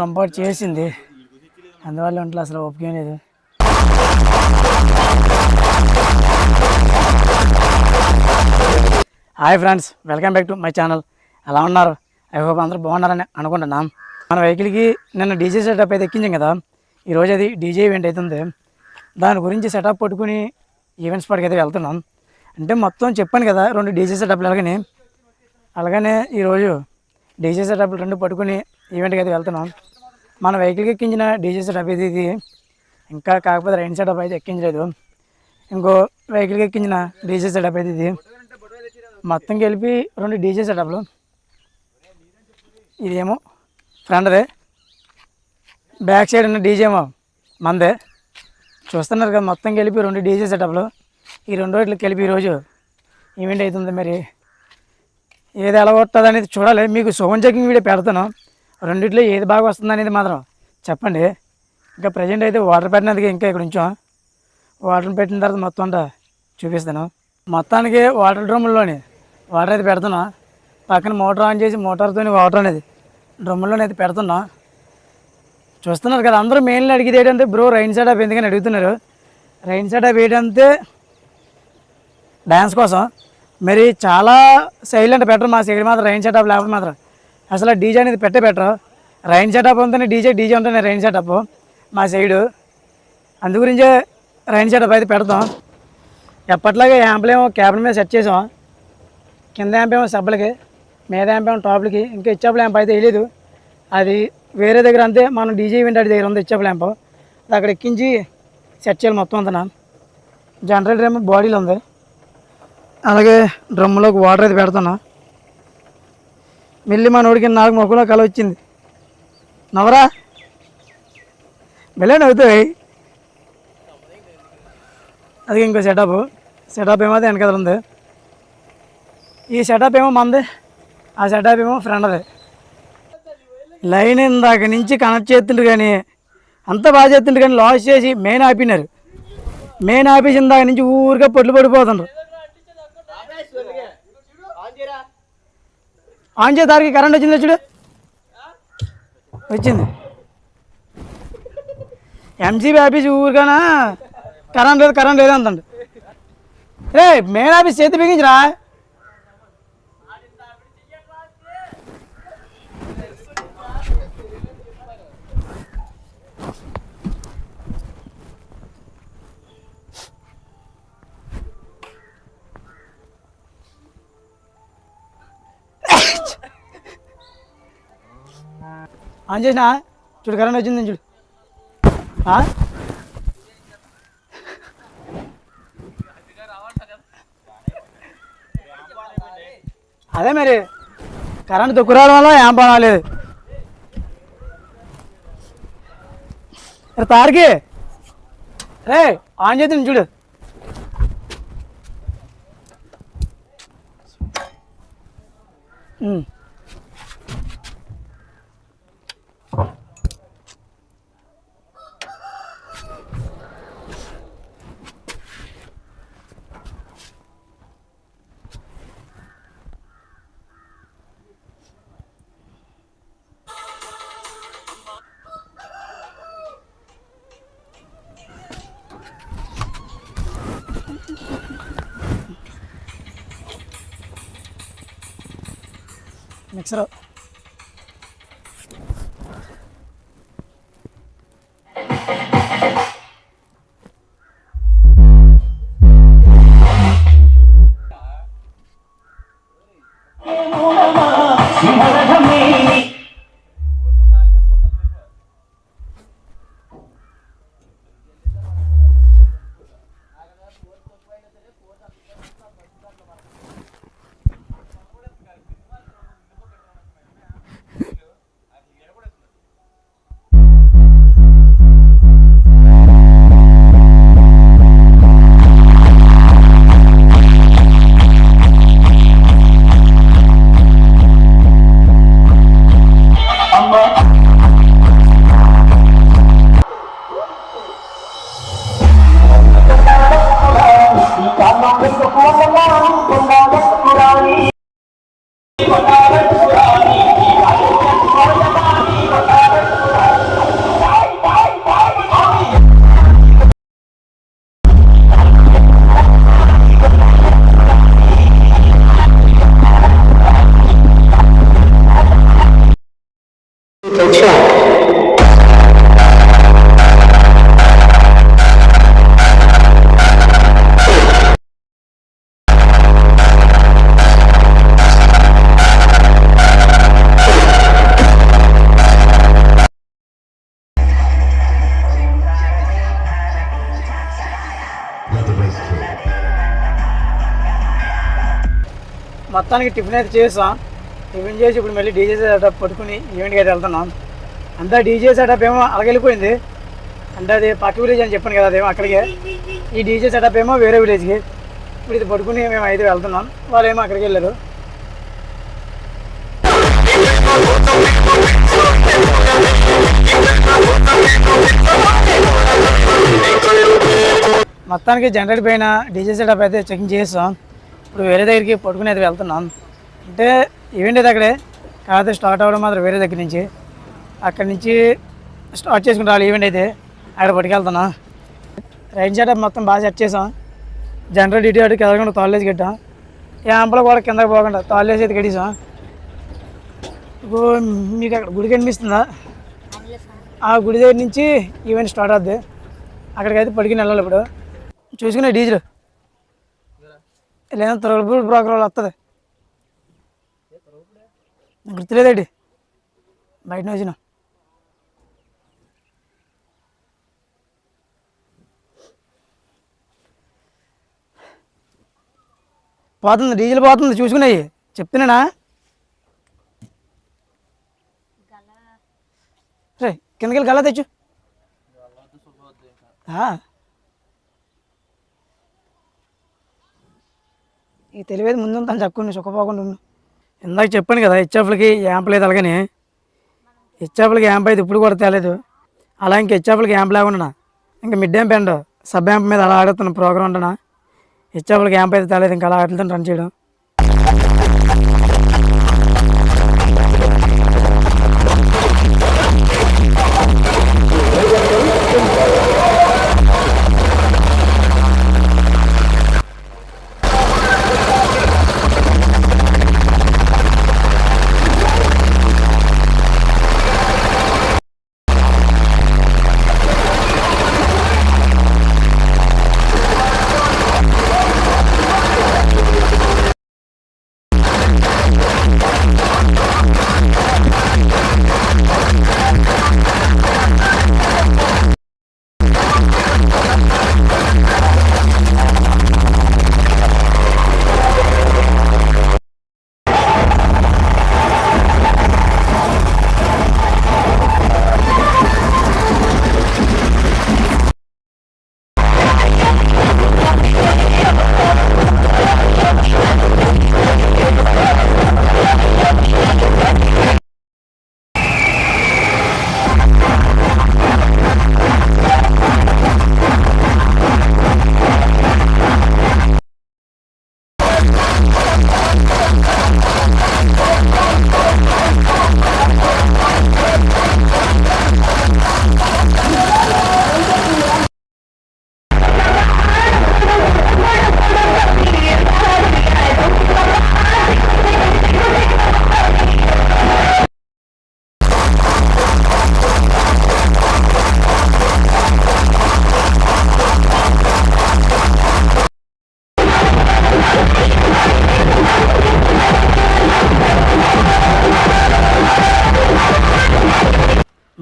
రొంపాటు చేసింది. అందువల్ల ఒంట్లో అసలు ఓపిక లేదు. Hi friends welcome back to my channel ఎలా ఉన్నారు? ఐ హోప్ అందరూ బాగున్నారని అనుకుంటున్నాం. మన వెహికల్కి నిన్న డీజే సెటప్ అయితే ఎక్కించాం కదా. ఈరోజు అది డీజే ఈవెంట్ అవుతుంది దాని గురించి సెటప్ పట్టుకుని ఈవెంట్స్ పాటికి అయితే వెళ్తున్నాం. అంటే మొత్తం చెప్పాను కదా రెండు డీజే సెటప్లు అలాగని. అలాగనే ఈరోజు డీజే సెటప్లు రెండు పట్టుకుని ఈవెంట్కి అయితే వెళ్తున్నాం. మన వెహికల్కి ఎక్కించిన డీజే సెటప్ ఇది ఇది ఇంకా కాకపోతే రైన్ సెటప్ అయితే ఎక్కించలేదు. ఇంకో వెహికల్కి ఎక్కించిన డీజే సెటప్ అయితే ఇది మొత్తం కలిపి రెండు డీజే సెటప్లు ఇదేమో ఫ్రంట్దే బ్యాక్ సైడ్ ఉన్న డీజేమో మందే. చూస్తున్నారు కదా మొత్తం కలిపి రెండు డీజే సెటప్లు ఈ రెండు రోజులు కలిపి ఈరోజు ఈవెంట్ అవుతుంది మరి. ఏది ఎలా వస్తుంది అనేది చూడాలి. మీకు సోన్ చెకింగ్ వీడియో పెడతాను. రెండిట్లో ఏది బాగా వస్తుంది అనేది మాత్రం చెప్పండి. ఇంకా ప్రజెంట్ అయితే వాటర్ పెట్టినందుకు ఇంకా ఇక్కడ ఉంచాం. వాటర్ పెట్టిన తర్వాత మొత్తం అంతా చూపిస్తాను. మొత్తానికి వాటర్ డ్రమ్ముల్లోని వాటర్ అయితే పెడుతున్నా. పక్కన మోటార్ ఆన్ చేసి మోటార్తో వాటర్ అనేది డ్రమ్ముల్లోనే అయితే పెడుతున్నా. చూస్తున్నారు కదా అందరూ మెయిన్లీ అడిగేది ఏంటంటే బ్రో రైన్ సెటప్ ఎందుకని అడుగుతున్నారు? రైన్ సెటప్ ఏంటంటే డ్యాన్స్ కోసం. మరి చాలా సైలెంట్ బెటర్ మా సైడ్ మాత్రం రైన్ సెటప్ లేకపోతే మాత్రం అసలు డీజే అనేది పెట్టే బెటర్ రైన్ సెటప్ ఉంటేనే డీజే డీజే ఉంటేనే రైన్ సెటప్ మా సైడు అందు గురించే రైన్ సెటప్ అయితే పెడతాం. ఎప్పట్లాగే యాంప్లు క్యాబిన్ మీద సెట్ చేసాం. కింద యాంపేమో సబ్బలకి మీద యాంపేమో టాప్లకి ఇంకా ఇచ్చేప్పుడు ల్యాంప్ అయితే వేయలేదు. అది వేరే దగ్గర అంతే మనం డీజే వింటాడి దగ్గర ఉంది ఇచ్చాపుల ల్యాంప్ అది అక్కడ ఎక్కించి సెట్ చేయాలి మొత్తం అంతా. జనరేటర్ ఏమో బాడీలో ఉంది. అలాగే డ్రమ్ములోకి వాటర్ అయితే పెడుతున్నా. మెల్లి మా నోడికి నాకు మొక్కలో కల వచ్చింది. నవరా? వెళ్ళే నవ్వుతాయి అది ఇంకో సెటప్ సెటప్ ఏమో అది వెనకాల ఉంది. ఈ సెటప్ ఏమో మంది. ఆ సెటప్ ఏమో ఫ్రెండ్ది లైన్ ఇందాక నుంచి కనెక్ట్ చేస్తుండ్రు కానీ అంత బాగా చేస్తుండ్రు కానీ లాస్ చేసి మెయిన్ ఆపినారు మెయిన్ ఆపేసి ఇందాక నుంచి ఊరిగా పొట్లు పడిపోతుండ్రు. ఆన్ దారికి కరెంట్ వచ్చింది చూడు? వచ్చింది. ఎంసీబీ ఆఫీస్ ఊరికనా కరెంట్ లేదు కరెంట్ లేదు అంతండి రే మెయిన్ ఆఫీస్ చేతి బిగించరా. ఆన్ చేసినా? చూడు కరెంట్ వచ్చింది చూడు. అదే మరి కరెంట్ తొక్కురావడం వల్ల ఏం పని అవ్వలేదు. రే తారికి. రే ఆన్ చేద్దాం చూడు. మిక్సర్ మొత్తానికి టిఫిన్ అయితే చేసాం. టిఫిన్ చేసి ఇప్పుడు మళ్ళీ డీజే సెటప్ పట్టుకుని ఈవెంట్కి అయితే వెళ్తున్నాం. అంతా డీజే సెటప్ ఏమో అలాగెళ్ళిపోయింది. అంటే అది పక్క విలేజ్ అని చెప్పాను కదా అదేమో అక్కడికే. ఈ డీజే సెటప్ ఏమో వేరే విలేజ్కి. ఇప్పుడు ఇది పట్టుకుని మేము అయితే వెళ్తున్నాం. వాళ్ళు ఏమో అక్కడికి వెళ్ళారు. మొత్తానికి జనరేట్ పైన డీజే సెటప్ అయితే చెకింగ్ చేస్తాం ఇప్పుడు వేరే దగ్గరికి పట్టుకుని అయితే వెళ్తున్నాం. అంటే ఈవెంట్ అయితే అక్కడే? కాకపోతే స్టార్ట్ అవ్వడం మాత్రం వేరే దగ్గర నుంచి. అక్కడి నుంచి స్టార్ట్ చేసుకుంటే వాళ్ళు ఈవెంట్ అయితే. అక్కడ పట్టుకెళ్తున్నా. రైన్ సెటప్ మొత్తం బాగా సెట్ చేసాం. జనరల్ డిటీ అటు ఎదగకుండా తాళ్ళేసి కట్టాం. ఈ అంపలో కూడా కిందకి పోకుండా తాళ్ళేసి అయితే కట్టేసాం. ఇప్పుడు మీకు అక్కడ గుడి కనిపిస్తుందా? ఆ గుడి దగ్గర నుంచి ఈవెంట్ స్టార్ట్ అవుద్ది. అక్కడికైతే పడికి వెళ్ళాలి ఇప్పుడు. చూసుకునే డీజిల్. లేదా త్రొలబుల్ బ్రోకర్ వాళ్ళు వస్తుంది గుర్తులేదండి. బయట వచ్చిన. పోతుంది డీజిల్ పోతుంది చూసుకున్నాయి. చెప్తున్నానా? రే కిందకి వెళ్ళి గల్లా తెచ్చు. ఈ తెలివేది ముందు తను చెప్పుకుని సుఖపోకుండా ఉండు ఇందాక చెప్పాను కదా హెచ్ఎఫ్లకి యాంప్ లేదు అలాగని. హెచ్ఎఫ్లకి యాంప్ అయితే ఇప్పుడు కూడా తేలేదు. అలా ఇంక హెచ్ఎఫ్లకి యాంప్ లేకుండా ఇంకా mid amp and sub amp మీద అలా ఆడుతున్న ప్రోగ్రామ్ ఉండనా హెచ్ఎఫ్లకి యాంప్ అయితే తేలేదు ఇంకా అలా ఆడుతుంటే రన్ చేయడం.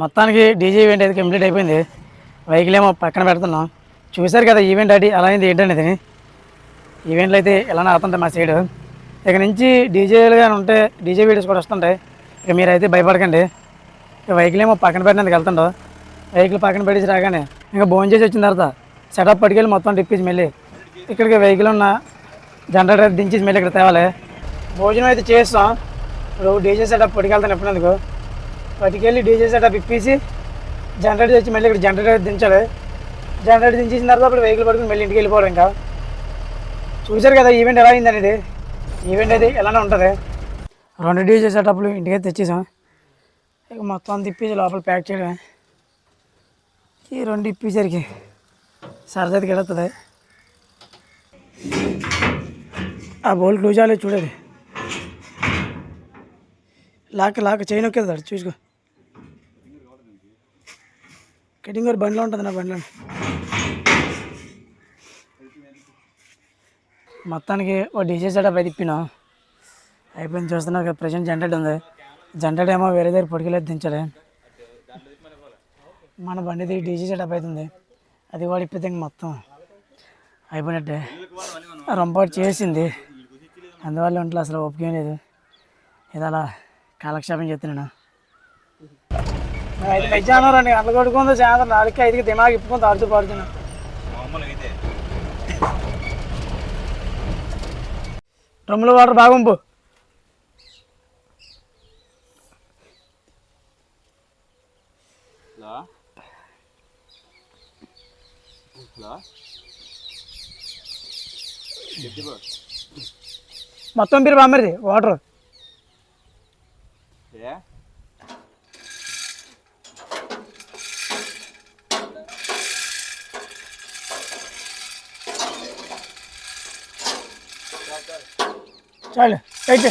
మొత్తానికి డీజే ఈవెంట్ అయితే కంప్లీట్ అయిపోయింది. వెహికల్ ఏమో పక్కన పెడుతున్నాం. చూశారు కదా ఈవెంట్ అది అలా అయింది ఏంటనేది? ఈవెంట్లు అయితే ఎలా అవుతుంటాయి మా సైడ్. ఇక నుంచి డీజేలు కానీ ఉంటే డీజే వీడియోస్ కూడా వస్తుంటాయి. ఇక మీరైతే భయపడకండి. ఇక వెహికల్ ఏమో పక్కన పెట్టినందుకు వెళ్తుండో. వెహికల్ పక్కన పెట్టేసి రాగానే ఇంకా భోజనం చేసి వచ్చిన తర్వాత సెటప్ పట్టుకెళ్ళి మొత్తం తిప్పేసి మళ్ళీ ఇక్కడికి వెహికల్ ఉన్న జనరేటర్ దించేసి మళ్ళీ ఇక్కడ తేవాలి. భోజనం అయితే చేస్తాం. ఇప్పుడు డీజే సెటప్ పట్టుకెళ్తాను ఎప్పుడందుకు? పట్టుకెళ్ళి డీజే సెటప్ ఇప్పేసి జనరేటర్ తెచ్చి మళ్ళీ ఇక్కడ జనరేటర్ దించాలి. జనరేటర్ దించేసిన తర్వాత అప్పుడు వెహికల్ పడుకుని మళ్ళీ ఇంటికి వెళ్ళిపోవడం ఇంకా. చూశారు కదా ఈవెంట్ ఎలా అయింది అనేది. ఈవెంట్ అయితే ఎలానే ఉంటుంది. రెండు డీజే సెటప్లు ఇంటికి తెచ్చేసాం. ఇక మొత్తం తిప్పేసి లోపల ప్యాక్ చేయడమే. ఈ రెండు ఇప్పేసరికి సరదాకి ఎడుతుంది ఆ బోల్ క్లోజ్ అవ్వలేదు చూడండి లాక్ లాక్ చైన్ నొక్కేది చూసుకో. కటింగ్ గారు బండిలో ఉంటుంది నా బండిలో. మొత్తానికి ఓ డీజే సెటప్ అయితే తిప్పినా అయిపోయింది చూస్తున్నా ఒక ప్రజెంట్ జనరేట్ ఉంది. జనరేట్ ఏమో వేరే దగ్గర పొడికిలేదు దించాలి. మన బండి దగ్గర డీజే సెటప్ అవుతుంది అది కూడా ఇప్పితే ఇంక మొత్తం అయిపోయినట్టే. రంపాటు చేసింది. అందువల్ల ఒంట్లో అసలు ఓపిక లేదు. ఇది అలా కాలక్షేపం చెప్తున్నాను అయితే మధ్యాహ్నం రెండు గంటలు కొడుకుందో సాయంత్రం నాలుగుకి ఐదుకి దిమాగ్ ఇప్పుకొని తాడుతూ పాడుతున్నాను డ్రమ్ములో వాటర్ బాగుంపు మొత్తం మీరు పంపిది వాటర్. ఏ చాలు అయితే